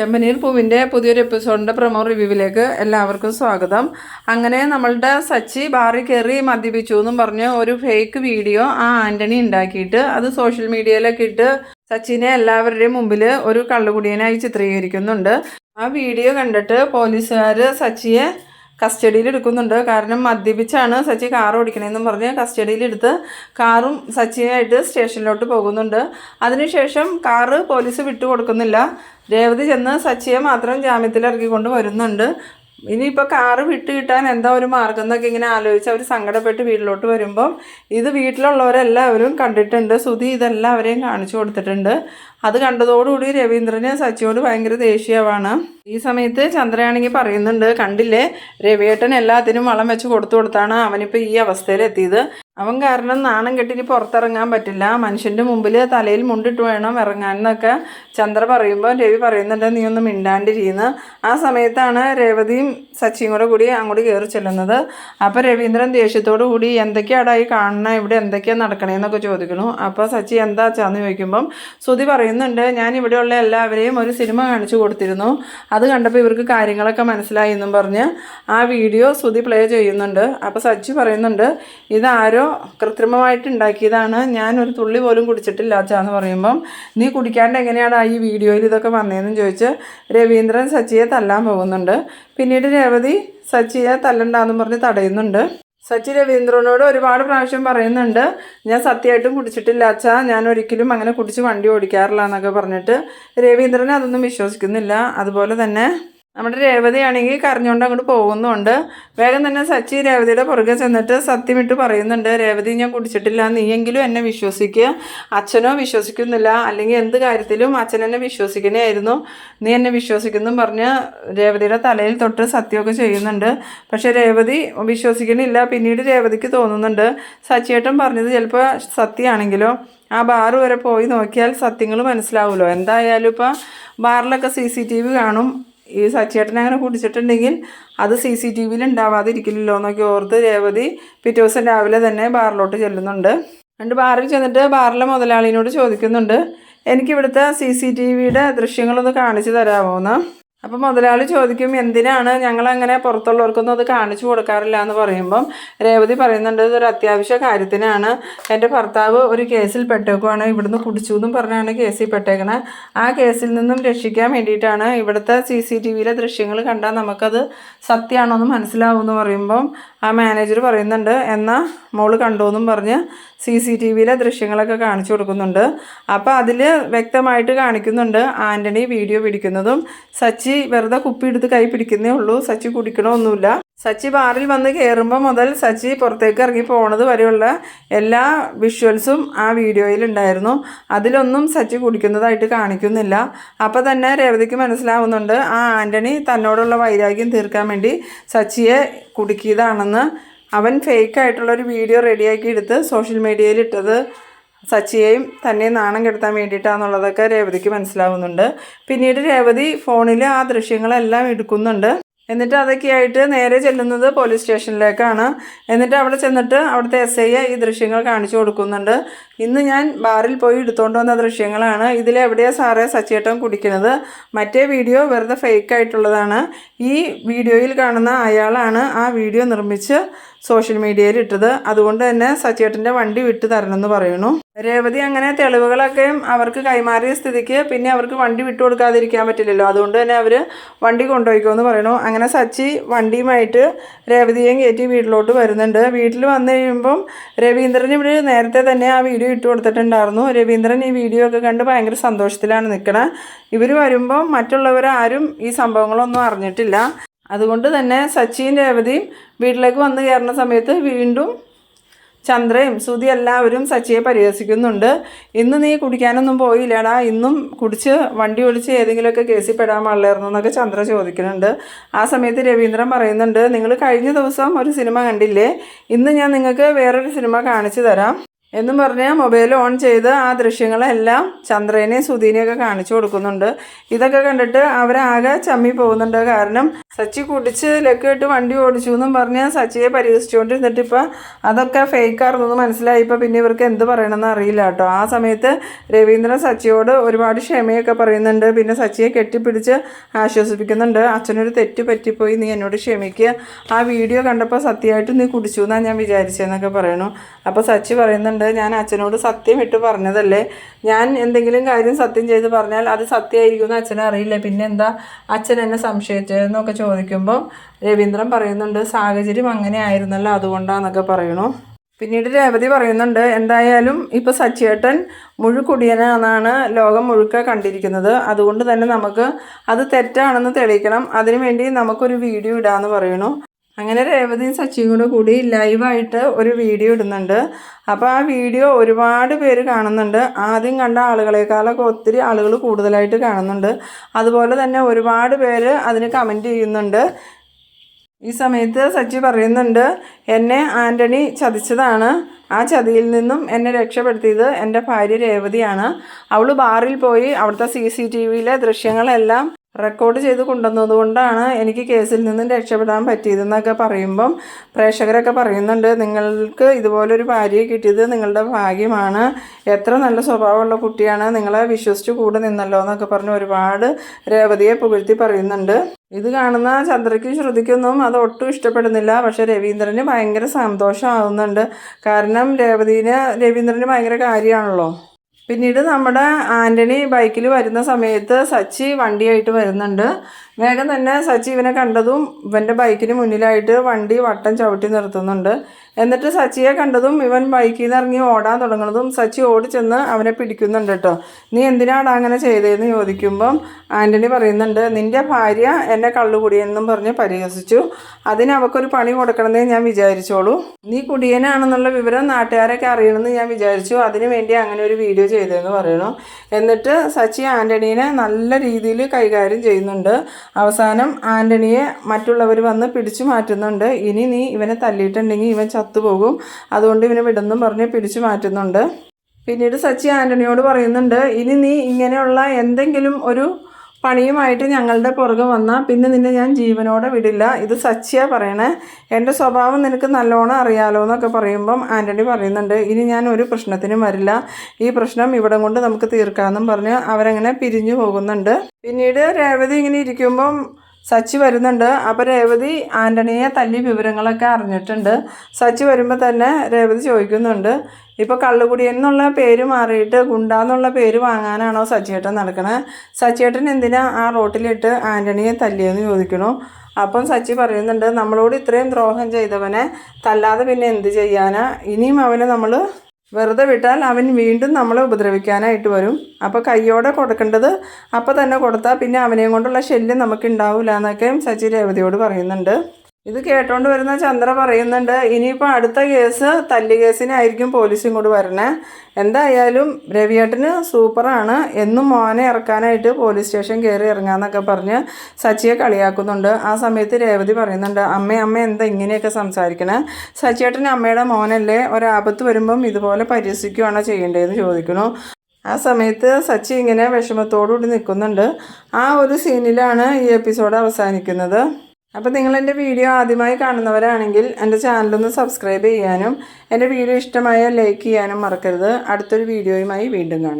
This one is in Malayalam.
ചെമ്പനീർ പൂവിന്റെ പുതിയൊരു എപ്പിസോഡിന്റെ പ്രമോ റിവ്യൂവിലേക്ക് എല്ലാവർക്കും സ്വാഗതം. അങ്ങനെ നമ്മളുടെ സച്ചി ബാറി കയറി മദ്യപിച്ചു എന്നും പറഞ്ഞ് ഒരു ഫേക്ക് വീഡിയോ ആ ആന്റണി ഉണ്ടാക്കിയിട്ട് അത് സോഷ്യൽ മീഡിയയിലൊക്കെ ഇട്ട് സച്ചിനെ എല്ലാവരുടെയും മുമ്പിൽ ഒരു കള്ളുകുടിയനായി ചിത്രീകരിക്കുന്നുണ്ട്. ആ വീഡിയോ കണ്ടിട്ട് പോലീസുകാർ സച്ചിയെ കസ്റ്റഡിയിൽ എടുക്കുന്നുണ്ട് കാരണം മദ്യപിച്ചാണ് സച്ചി കാർ ഓടിക്കണേന്നും പറഞ്ഞ് കസ്റ്റഡിയിലെടുത്ത് കാറും സച്ചിയായിട്ട് സ്റ്റേഷനിലോട്ട് പോകുന്നുണ്ട്. അതിനുശേഷം കാറ് പോലീസ് വിട്ടുകൊടുക്കുന്നില്ല. രേവതി ചെന്ന് സച്ചിയെ മാത്രം ജാമ്യത്തിൽ ഇറക്കിക്കൊണ്ട് വരുന്നുണ്ട്. ഇനിയിപ്പോൾ കാറ് വിട്ട് കിട്ടാൻ എന്താ ഒരു മാർഗം എന്നൊക്കെ ഇങ്ങനെ ആലോചിച്ച് അവർ സങ്കടപ്പെട്ട് വീട്ടിലോട്ട് വരുമ്പം ഇത് വീട്ടിലുള്ളവരെല്ലാവരും കണ്ടിട്ടുണ്ട്. സുധി ഇതെല്ലാവരെയും കാണിച്ചു കൊടുത്തിട്ടുണ്ട്. അത് കണ്ടതോടുകൂടി രവീന്ദ്രന് സച്ചിയോട് ഭയങ്കര ദേഷ്യമാണ്. ഈ സമയത്ത് ചന്ദ്രയാണെങ്കിൽ പറയുന്നുണ്ട് കണ്ടില്ലേ? രവിയേട്ടൻ എല്ലാത്തിനും വളം വെച്ച് കൊടുത്തു കൊടുത്താണ് അവനിപ്പോൾ ഈ അവസ്ഥയിലെത്തിയത്. അവൻ കാരണം നാണം കെട്ടിനി പുറത്തിറങ്ങാൻ പറ്റില്ല. മനുഷ്യന്റെ മുമ്പിൽ തലയിൽ മുണ്ടിട്ട് വേണം ഇറങ്ങാൻ എന്നൊക്കെ ചന്ദ്ര പറയുമ്പോൾ രവി പറയുന്നുണ്ട് നീ ഒന്ന് മിണ്ടാണ്ടിരിക്കുന്നു ആ സമയത്താണ് രേവതിയും സച്ചിയും കൂടെ കൂടി അങ്ങോട്ട് കയറി ചെല്ലുന്നത്. അപ്പോൾ രവീന്ദ്രൻ ദേഷ്യത്തോടു കൂടി എന്തൊക്കെയാടാ ഈ കാണണ ഇവിടെ എന്തൊക്കെയാണ് നടക്കണേന്നൊക്കെ ചോദിക്കുന്നു. അപ്പോൾ സച്ചി എന്താ വെച്ചാന്ന് ചോദിക്കുമ്പം സുതി പറയുന്നുണ്ട് ഞാൻ ഇവിടെയുള്ള എല്ലാവരെയും ഒരു സിനിമ കാണിച്ചു കൊടുത്തിരുന്നു. അത് കണ്ടപ്പോൾ ഇവർക്ക് കാര്യങ്ങളൊക്കെ മനസ്സിലായി എന്നും പറഞ്ഞ് ആ വീഡിയോ സുതി പ്ലേ ചെയ്യുന്നുണ്ട്. അപ്പോൾ സച്ചി പറയുന്നുണ്ട് ഇതാരോ കൃത്രിമമായിട്ട് ഉണ്ടാക്കിയതാണ് ഞാൻ ഒരു തുള്ളി പോലും കുടിച്ചിട്ടില്ല അച്ഛാന്ന് പറയുമ്പം. നീ കുടിക്കാണ്ട് എങ്ങനെയാണ് ഈ വീഡിയോയിൽ ഇതൊക്കെ വന്നതെന്ന് ചോദിച്ച് രവീന്ദ്രൻ സച്ചിയെ തല്ലാൻ പോകുന്നുണ്ട്. പിന്നീട് രേവതി സച്ചിയെ തല്ലണ്ടാന്ന് പറഞ്ഞ് തടയുന്നുണ്ട്. സച്ചി രവീന്ദ്രനോട് ഒരുപാട് പ്രാവശ്യം പറയുന്നുണ്ട് ഞാൻ സത്യമായിട്ടും കുടിച്ചിട്ടില്ല അച്ഛാ. ഞാൻ ഒരിക്കലും അങ്ങനെ കുടിച്ച് വണ്ടി ഓടിക്കാറില്ല എന്നൊക്കെ പറഞ്ഞിട്ട് രവീന്ദ്രൻ അതൊന്നും വിശ്വസിക്കുന്നില്ല. അതുപോലെ തന്നെ നമ്മുടെ രേവതിയാണെങ്കിൽ കരഞ്ഞുകൊണ്ട് അങ്ങോട്ട് പോകുന്നുണ്ട്. വേഗം തന്നെ സച്ചി രേവതിയുടെ പുറകെ ചെന്നിട്ട് സത്യമിട്ട് പറയുന്നുണ്ട് രേവതി ഞാൻ കുടിച്ചിട്ടില്ല. നീയെങ്കിലും എന്നെ വിശ്വസിക്കുക അച്ഛനോ വിശ്വസിക്കുന്നില്ല. അല്ലെങ്കിൽ എന്ത് കാര്യത്തിലും അച്ഛൻ എന്നെ വിശ്വസിക്കണേയായിരുന്നു. നീ എന്നെ വിശ്വസിക്കുന്നു പറഞ്ഞ് രേവതിയുടെ തലയിൽ തൊട്ട് സത്യമൊക്കെ ചെയ്യുന്നുണ്ട്. പക്ഷേ രേവതി വിശ്വസിക്കണില്ല. പിന്നീട് രേവതിക്ക് തോന്നുന്നുണ്ട് സച്ചിയേട്ടൻ പറഞ്ഞത് ചിലപ്പോൾ സത്യമാണെങ്കിലോ? ആ ബാറ് വരെ പോയി നോക്കിയാൽ സത്യങ്ങൾ മനസ്സിലാവുമല്ലോ എന്തായാലും ഇപ്പോൾ ബാറിലൊക്കെ സി സി ടി വി കാണും. ഈ സച്ചേട്ടനെ അങ്ങനെ കുടിച്ചിട്ടുണ്ടെങ്കിൽ അത് സി സി ടി വിയിൽ ഉണ്ടാവാതിരിക്കില്ലല്ലോ എന്നൊക്കെ ഓർത്ത് രേവതി പിറ്റേ ദിവസം രാവിലെ തന്നെ ബാറിലോട്ട് ചെല്ലുന്നുണ്ട്. രണ്ട് ബാറിൽ ചെന്നിട്ട് ബാറിലെ മുതലാളിനോട് ചോദിക്കുന്നുണ്ട് എനിക്കിവിടുത്തെ സി സി ടി വിയുടെ ദൃശ്യങ്ങളൊന്ന് കാണിച്ചു തരാമോ എന്ന്? അപ്പോൾ മുതലാളി ചോദിക്കും എന്തിനാണ് ഞങ്ങളങ്ങനെ പുറത്തുള്ളവർക്കൊന്നും അത് കാണിച്ചു കൊടുക്കാറില്ല? എന്ന് പറയുമ്പം രേവതി പറയുന്നുണ്ട് ഇതൊരു അത്യാവശ്യ കാര്യത്തിനാണ്. എന്റെ ഭർത്താവ് ഒരു കേസിൽ പെട്ടേക്കുവാണ്. ഇവിടുന്ന് കുടിച്ചു എന്നും പറഞ്ഞാണ് കേസിൽ പെട്ടേക്കണത് ആ കേസിൽ നിന്നും രക്ഷിക്കാൻ വേണ്ടിയിട്ടാണ് ഇവിടുത്തെ സി സി ടി വിയിലെ ദൃശ്യങ്ങൾ കണ്ടാൽ നമുക്കത് സത്യമാണോ എന്ന് മനസ്സിലാവും എന്ന് പറയുമ്പം ആ മാനേജർ പറയുന്നുണ്ട് എന്നാൽ മോൾ കണ്ടു എന്നും പറഞ്ഞ് സി സി ടി വിയിലെ ദൃശ്യങ്ങളൊക്കെ കാണിച്ചു കൊടുക്കുന്നുണ്ട്. അപ്പോൾ അതിൽ വ്യക്തമായിട്ട് കാണിക്കുന്നുണ്ട് ആന്റണി വീഡിയോ പിടിക്കുന്നതും സച്ചി വെറുതെ കുപ്പി എടുത്ത് കൈ പിടിക്കുന്നേ ഉള്ളൂ. സച്ചി കുടിക്കണമൊന്നുമില്ല. സച്ചി ബാറിൽ വന്ന് കയറുമ്പോൾ മുതൽ സച്ചി പുറത്തേക്ക് ഇറങ്ങി പോണത് വരെയുള്ള എല്ലാ വിഷ്വൽസും ആ വീഡിയോയിൽ ഉണ്ടായിരുന്നു. അതിലൊന്നും സച്ചി കുടിക്കുന്നതായിട്ട് കാണിക്കുന്നില്ല. അപ്പോൾ തന്നെ രേവതിക്ക് മനസ്സിലാവുന്നുണ്ട് ആ ആന്റണി തന്നോടുള്ള വൈരാഗ്യം തീർക്കാൻ വേണ്ടി സച്ചിയെ കുടുക്കിയതാണെന്ന്. അവൻ ഫേക്കായിട്ടുള്ളൊരു വീഡിയോ റെഡിയാക്കി എടുത്ത് സോഷ്യൽ മീഡിയയിൽ ഇട്ടത്. സച്ചിയെയും തന്നെ നാണം കെടുത്താൻ വേണ്ടിയിട്ടാണെന്നുള്ളതൊക്കെ രേവതിക്ക് മനസ്സിലാവുന്നുണ്ട്. പിന്നീട് രേവതി ഫോണിൽ ആ ദൃശ്യങ്ങളെല്ലാം എടുക്കുന്നുണ്ട്. എന്നിട്ട് അതൊക്കെയായിട്ട് നേരെ ചെല്ലുന്നത് പോലീസ് സ്റ്റേഷനിലേക്കാണ്. എന്നിട്ട് അവിടെ ചെന്നിട്ട് അവിടുത്തെ എസ് ഐ ഈ ദൃശ്യങ്ങൾ കാണിച്ചു കൊടുക്കുന്നുണ്ട്. ഇന്ന് ഞാൻ ബാറിൽ പോയി എടുത്തുകൊണ്ട് വന്ന ദൃശ്യങ്ങളാണ്. ഇതിലെവിടെയാണ് സാറേ സച്ചേട്ടൻ കുടിക്കുന്നത്? മറ്റേ വീഡിയോ വെറുതെ ഫേക്ക് ആയിട്ടുള്ളതാണ്. ഈ വീഡിയോയിൽ കാണുന്ന അയാളാണ് ആ വീഡിയോ നിർമ്മിച്ച് സോഷ്യൽ മീഡിയയിൽ ഇട്ടത്. അതുകൊണ്ട് തന്നെ സച്ചേട്ടന്റെ വണ്ടി വിട്ടു തരണമെന്ന് പറയുന്നു. രേവതി അങ്ങനെ തെളിവുകളൊക്കെയും അവർക്ക് കൈമാറിയ സ്ഥിതിക്ക് പിന്നെ അവർക്ക് വണ്ടി വിട്ടു കൊടുക്കാതിരിക്കാൻ പറ്റില്ലല്ലോ. അതുകൊണ്ട് തന്നെ അവർ വണ്ടി കൊണ്ടുപോയിക്കോന്ന് പറയണു അങ്ങനെ സച്ചി വണ്ടിയുമായിട്ട് രേവതിയെയും കയറ്റി വീട്ടിലോട്ട് വരുന്നുണ്ട്. വീട്ടിൽ വന്നു കഴിയുമ്പം രവീന്ദ്രൻ ഇവിടെ നേരത്തെ തന്നെ ആ വീഡിയോ ഇട്ട് കൊടുത്തിട്ടുണ്ടായിരുന്നു. രവീന്ദ്രൻ ഈ വീഡിയോ ഒക്കെ കണ്ട് ഭയങ്കര സന്തോഷത്തിലാണ് നിൽക്കണത് ഇവർ വരുമ്പം മറ്റുള്ളവരാരും ഈ സംഭവങ്ങളൊന്നും അറിഞ്ഞിട്ടില്ല. അതുകൊണ്ട് തന്നെ സച്ചിയും രേവതിയും വീട്ടിലേക്ക് വന്ന് കയറുന്ന സമയത്ത് വീണ്ടും ചന്ദ്രയും ശ്രുതി എല്ലാവരും സച്ചിയെ പരിഹസിക്കുന്നുണ്ട്. ഇന്ന് നീ കുടിക്കാനൊന്നും പോയില്ലടാ. ഇന്നും കുടിച്ച് വണ്ടി ഓടിച്ച് ഏതെങ്കിലുമൊക്കെ കേസിൽ പെടാൻ പാടില്ലായിരുന്നു എന്നൊക്കെ ചന്ദ്ര ചോദിക്കുന്നുണ്ട്. ആ സമയത്ത് രവീന്ദ്രൻ പറയുന്നുണ്ട് നിങ്ങൾ കഴിഞ്ഞ ദിവസം ഒരു സിനിമ കണ്ടില്ലേ? ഇന്ന് ഞാൻ നിങ്ങൾക്ക് വേറൊരു സിനിമ കാണിച്ചു തരാം. എന്നും പറഞ്ഞാൽ മൊബൈൽ ഓൺ ചെയ്ത് ആ ദൃശ്യങ്ങളെല്ലാം ചന്ദ്രനെയും സുധീനെയൊക്കെ കാണിച്ചു കൊടുക്കുന്നുണ്ട്. ഇതൊക്കെ കണ്ടിട്ട് അവരാകെ ചമ്മി പോകുന്നുണ്ട്. കാരണം സച്ചി കുടിച്ച് ലക്കിട്ട് വണ്ടി ഓടിച്ചു എന്നും പറഞ്ഞ് സച്ചിയെ പരിഹസിച്ചുകൊണ്ടിരുന്നിട്ട് ഇപ്പം അതൊക്കെ ഫേക്കാർന്നു മനസ്സിലായി. ഇപ്പം പിന്നെ ഇവർക്ക് എന്ത് പറയണമെന്ന് അറിയില്ല കേട്ടോ. ആ സമയത്ത് രവീന്ദ്രൻ സച്ചിയോട് ഒരുപാട് ക്ഷമയൊക്കെ പറയുന്നുണ്ട്. പിന്നെ സച്ചിയെ കെട്ടിപ്പിടിച്ച് ആശ്വസിപ്പിക്കുന്നുണ്ട്. അച്ഛനൊരു തെറ്റ് പറ്റിപ്പോയി. നീ എന്നോട് ക്ഷമിക്കുക ആ വീഡിയോ കണ്ടപ്പോൾ സത്യമായിട്ട് നീ കുടിച്ചു എന്നാണ് ഞാൻ വിചാരിച്ചതെന്നൊക്കെ പറയണു അപ്പോൾ സച്ചി പറയുന്നുണ്ട് ഞാൻ അച്ഛനോട് സത്യം ഇട്ട് പറഞ്ഞതല്ലേ? ഞാൻ എന്തെങ്കിലും കാര്യം സത്യം ചെയ്ത് പറഞ്ഞാൽ അത് സത്യമായിരിക്കും എന്ന് അച്ഛനെ അറിയില്ല. പിന്നെ എന്താ? അച്ഛൻ എന്നെ സംശയിച്ചതെന്നൊക്കെ ചോദിക്കുമ്പം രവീന്ദ്രൻ പറയുന്നുണ്ട് സാഹചര്യം അങ്ങനെ ആയിരുന്നല്ലോ അതുകൊണ്ടാന്നൊക്കെ പറയണു. പിന്നീട് രേവതി പറയുന്നുണ്ട് എന്തായാലും ഇപ്പോൾ സച്ചിയേട്ടൻ മുഴുക്കുടിയനാണെന്നാണ് ലോകം മുഴുക്ക കണ്ടിരിക്കുന്നത്. അതുകൊണ്ട് തന്നെ നമുക്ക് അത് തെറ്റാണെന്ന് തെളിയിക്കണം. അതിനുവേണ്ടി നമുക്കൊരു വീഡിയോ ഇടാമെന്ന് പറയണു. അങ്ങനെ രേവതിയും സച്ചിയും കൂടെ കൂടി ലൈവായിട്ട് ഒരു വീഡിയോ ഇടുന്നുണ്ട്. അപ്പോൾ ആ വീഡിയോ ഒരുപാട് പേര് കാണുന്നുണ്ട്. ആദ്യം കണ്ട ആളുകളെക്കാളൊക്കെ ഒത്തിരി ആളുകൾ കൂടുതലായിട്ട് കാണുന്നുണ്ട്. അതുപോലെ തന്നെ ഒരുപാട് പേര് അതിന് കമന്റ് ചെയ്യുന്നുണ്ട്. ഈ സമയത്ത് സച്ചി പറയുന്നുണ്ട് എന്നെ ആന്റണി ചതിച്ചതാണ്. ആ ചതിയിൽ നിന്നും എന്നെ രക്ഷപ്പെടുത്തിയത് എന്റെ ഭാര്യ രേവതിയാണ്. അവൾ ബാറിൽ പോയി അവിടുത്തെ സി സി ടി വിയിലെ ദൃശ്യങ്ങളെല്ലാം റെക്കോർഡ് ചെയ്ത് കൊണ്ടുവന്നതുകൊണ്ടാണ് എനിക്ക് കേസിൽ നിന്നും രക്ഷപ്പെടാൻ പറ്റിയതെന്നൊക്കെ പറയുമ്പം പ്രേക്ഷകരൊക്കെ പറയുന്നുണ്ട് നിങ്ങൾക്ക് ഇതുപോലൊരു ഭാര്യയെ കിട്ടിയത് നിങ്ങളുടെ ഭാഗ്യമാണ്. എത്ര നല്ല സ്വഭാവമുള്ള കുട്ടിയാണ്. നിങ്ങളെ വിശ്വസിച്ച് കൂടെ നിന്നല്ലോ എന്നൊക്കെ പറഞ്ഞ് ഒരുപാട് രേവതിയെ പുകഴ്ത്തി പറയുന്നുണ്ട്. ഇത് കാണുന്ന ചന്ദ്രയ്ക്കും ശ്രുതിക്കൊന്നും അത് ഒട്ടും ഇഷ്ടപ്പെടുന്നില്ല. പക്ഷേ രവീന്ദ്രന് ഭയങ്കര സന്തോഷമാവുന്നുണ്ട്. കാരണം രേവതീന് രവീന്ദ്രന് ഭയങ്കര കാര്യമാണല്ലോ. പിന്നീട് നമ്മുടെ ആന്റണി ബൈക്കിൽ വരുന്ന സമയത്ത് സച്ചി വണ്ടിയായിട്ട് വരുന്നുണ്ട്. വേഗം തന്നെ സച്ചി ഇവനെ കണ്ടതും ഇവന്റെ ബൈക്കിന് മുന്നിലായിട്ട് വണ്ടി വട്ടം ചവിട്ടി നിർത്തുന്നുണ്ട്. എന്നിട്ട് സച്ചിയെ കണ്ടതും ഇവൻ ബൈക്കിൽ നിന്ന് ഇറങ്ങി ഓടാൻ തുടങ്ങുന്നതും സച്ചി ഓടിച്ചെന്ന് അവനെ പിടിക്കുന്നുണ്ട് കേട്ടോ. നീ എന്തിനാടാ അങ്ങനെ ചെയ്തതെന്ന് ചോദിക്കുമ്പം ആന്റണി പറയുന്നുണ്ട് നിന്റെ ഭാര്യ എന്നെ കള്ളുകുടിയെന്നും പറഞ്ഞ് പരിഹസിച്ചു. അതിനവക്കൊരു പണി കൊടുക്കണമെന്നേ ഞാൻ വിചാരിച്ചോളൂ. നീ കുടിയനാണെന്നുള്ള വിവരം നാട്ടുകാരൊക്കെ അറിയണമെന്ന് ഞാൻ വിചാരിച്ചു. അതിനു വേണ്ടി അങ്ങനെ ഒരു വീഡിയോ ചെയ്തതെന്ന് പറയണു. എന്നിട്ട് സച്ചി ആന്റണീനെ നല്ല രീതിയിൽ കൈകാര്യം ചെയ്യുന്നുണ്ട്. അവസാനം ആന്റണിയെ മറ്റുള്ളവർ വന്ന് പിടിച്ചു മാറ്റുന്നുണ്ട്. ഇനി നീ ഇവനെ തല്ലിയിട്ടുണ്ടെങ്കിൽ ഇവൻ ചത്തുപോകും. അതുകൊണ്ട് ഇവനെ വിടുന്നും പറഞ്ഞ് പിടിച്ചു മാറ്റുന്നുണ്ട്. പിന്നീട് സച്ചി ആന്റണിയോട് പറയുന്നുണ്ട് ഇനി നീ ഇങ്ങനെയുള്ള എന്തെങ്കിലും ഒരു പണിയുമായിട്ട് ഞങ്ങളുടെ പുറകെ വന്നാൽ പിന്നെ നിന്നെ ഞാൻ ജീവനോടെ വിടില്ല. ഇത് സച്ചിയാ പറയണേ. എന്റെ സ്വഭാവം നിനക്ക് നല്ലോണം അറിയാലോ എന്നൊക്കെ പറയുമ്പം ആന്റണി പറയുന്നുണ്ട് ഇനി ഞാൻ ഒരു പ്രശ്നത്തിനും വരില്ല. ഈ പ്രശ്നം ഇവിടെ കൊണ്ട് നമുക്ക് തീർക്കാമെന്നും പറഞ്ഞ് അവരങ്ങനെ പിരിഞ്ഞു പോകുന്നുണ്ട്. പിന്നീട് രേവതി ഇങ്ങനെ ഇരിക്കുമ്പം സച്ചി വരുന്നുണ്ട്. അപ്പോൾ രേവതി ആന്റണിയെ തല്ലി വിവരങ്ങളൊക്കെ അറിഞ്ഞിട്ടുണ്ട്. സച്ചി വരുമ്പോൾ തന്നെ രേവതി ചോദിക്കുന്നുണ്ട്. ഇപ്പോൾ കള്ളുകുടി എന്നുള്ള പേര് മാറിയിട്ട് ഗുണ്ട എന്നുള്ള പേര് വാങ്ങാനാണോ സച്ചിയേട്ടൻ നടക്കണേ? സച്ചിയേട്ടൻ എന്തിനാ ആ റോട്ടിലിട്ട് ആന്റണിയെ തല്ലിയെന്ന് ചോദിക്കണു. അപ്പം സച്ചി പറയുന്നുണ്ട് നമ്മളോട് ഇത്രയും ദ്രോഹം ചെയ്തവനെ തല്ലാതെ പിന്നെ എന്ത് ചെയ്യാനാ? ഇനിയും അവനെ നമ്മൾ വെറുതെ വിട്ടാൽ അവൻ വീണ്ടും നമ്മളെ ഉപദ്രവിക്കാനായിട്ട് വരും. അപ്പോൾ കയ്യോടെ കൊടുക്കേണ്ടത് അപ്പോൾ തന്നെ കൊടുത്താൽ പിന്നെ അവനെയും കൊണ്ടുള്ള ശല്യം നമുക്ക് ഉണ്ടാവില്ല എന്നൊക്കെ സച്ചി രേവതിയോട് പറയുന്നുണ്ട്. ഇത് കേട്ടോണ്ട് വരുന്ന ചന്ദ്ര പറയുന്നുണ്ട് ഇനിയിപ്പോൾ അടുത്ത കേസ് തല്ലി കേസിനായിരിക്കും പോലീസ് ഇങ്ങോട്ട് വരണേ. എന്തായാലും രവിയേട്ടന് സൂപ്പറാണ്. എന്നും മോനെ ഇറക്കാനായിട്ട് പോലീസ് സ്റ്റേഷൻ കയറി ഇറങ്ങാന്നൊക്കെ പറഞ്ഞ് സച്ചിയെ കളിയാക്കുന്നുണ്ട്. ആ സമയത്ത് രേവതി പറയുന്നുണ്ട് അമ്മ അമ്മ എന്താ ഇങ്ങനെയൊക്കെ സംസാരിക്കണേ? സച്ചിയേട്ടൻ അമ്മയുടെ മോനല്ലേ ഒരാപത്ത് വരുമ്പം ഇതുപോലെ പരിഹസിക്കുകയാണോ ചെയ്യേണ്ടതെന്ന് ചോദിക്കുന്നു. ആ സമയത്ത് സച്ചി ഇങ്ങനെ വിഷമത്തോടുകൂടി നിൽക്കുന്നുണ്ട്. ആ ഒരു സീനിലാണ് ഈ എപ്പിസോഡ് അവസാനിക്കുന്നത്. അപ്പോൾ നിങ്ങൾ എന്റെ വീഡിയോ ആദ്യമായി കാണുന്നവരാണെങ്കിൽ എന്റെ ചാനലൊന്ന് സബ്സ്ക്രൈബ് ചെയ്യാനും എന്റെ വീഡിയോ ഇഷ്ടമായ ലൈക്ക് ചെയ്യാനും മറക്കരുത്. അടുത്തൊരു വീഡിയോയുമായി വീണ്ടും കാണാം.